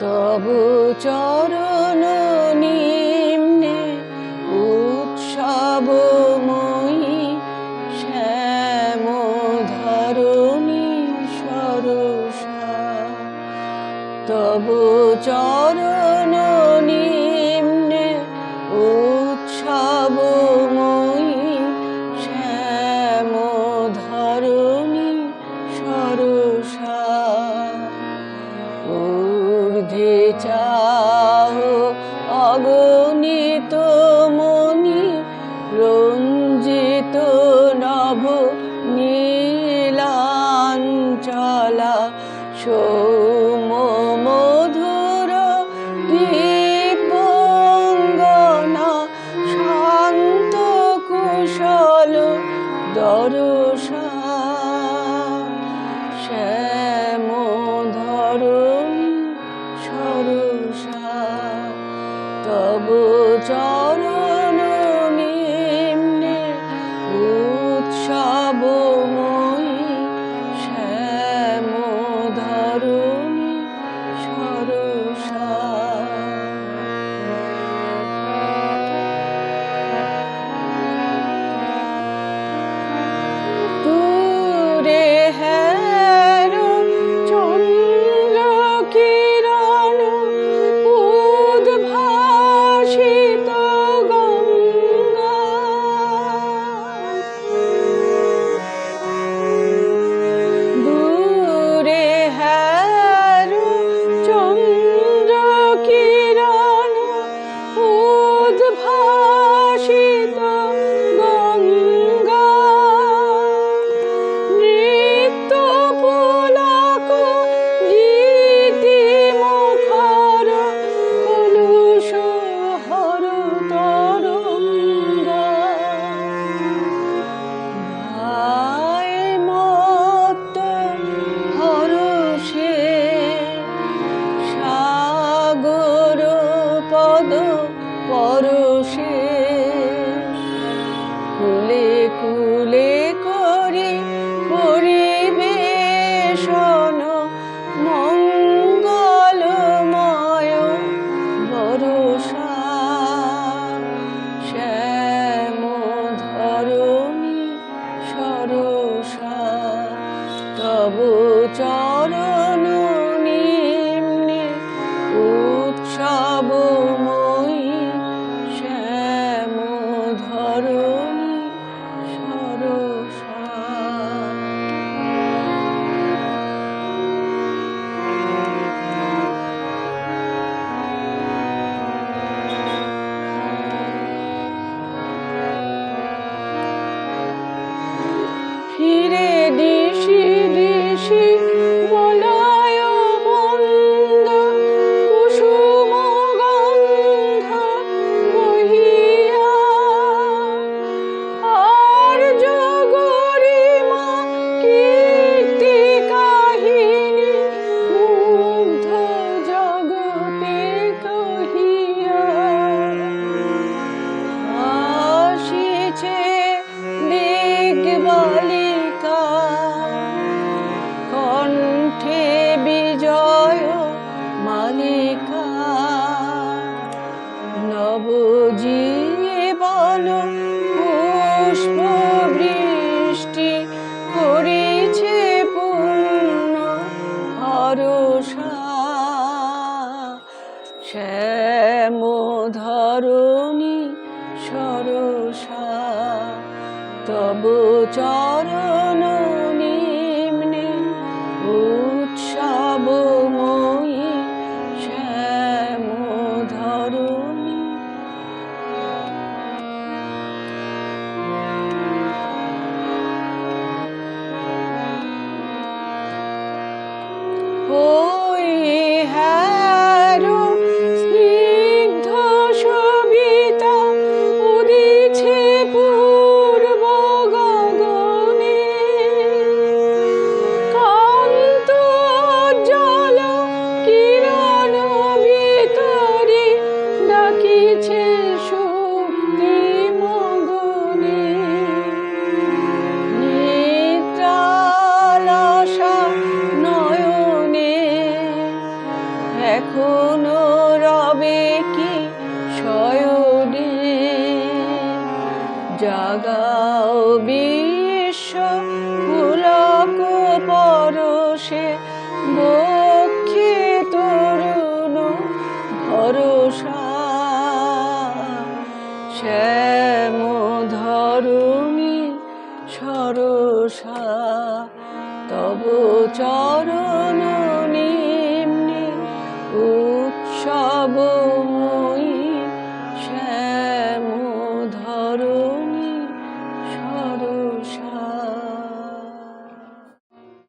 তবু চরণ নিম্নে উৎসব মই শ্যাম ধরণী সরসা। তবু চর 하고. দিশি দিশি পুষ্প বৃষ্টি করেছে পূর্ণ ভরসা। শ্যাম ধরণী সরসা তব চরণ এখনও রবে কি শয়নে জাগাও বিশ্ব পুলক পরশে বক্ষে তরুণ ভরসা। শ্যাম ধরুণী সরসা, তব চরণ পাবো।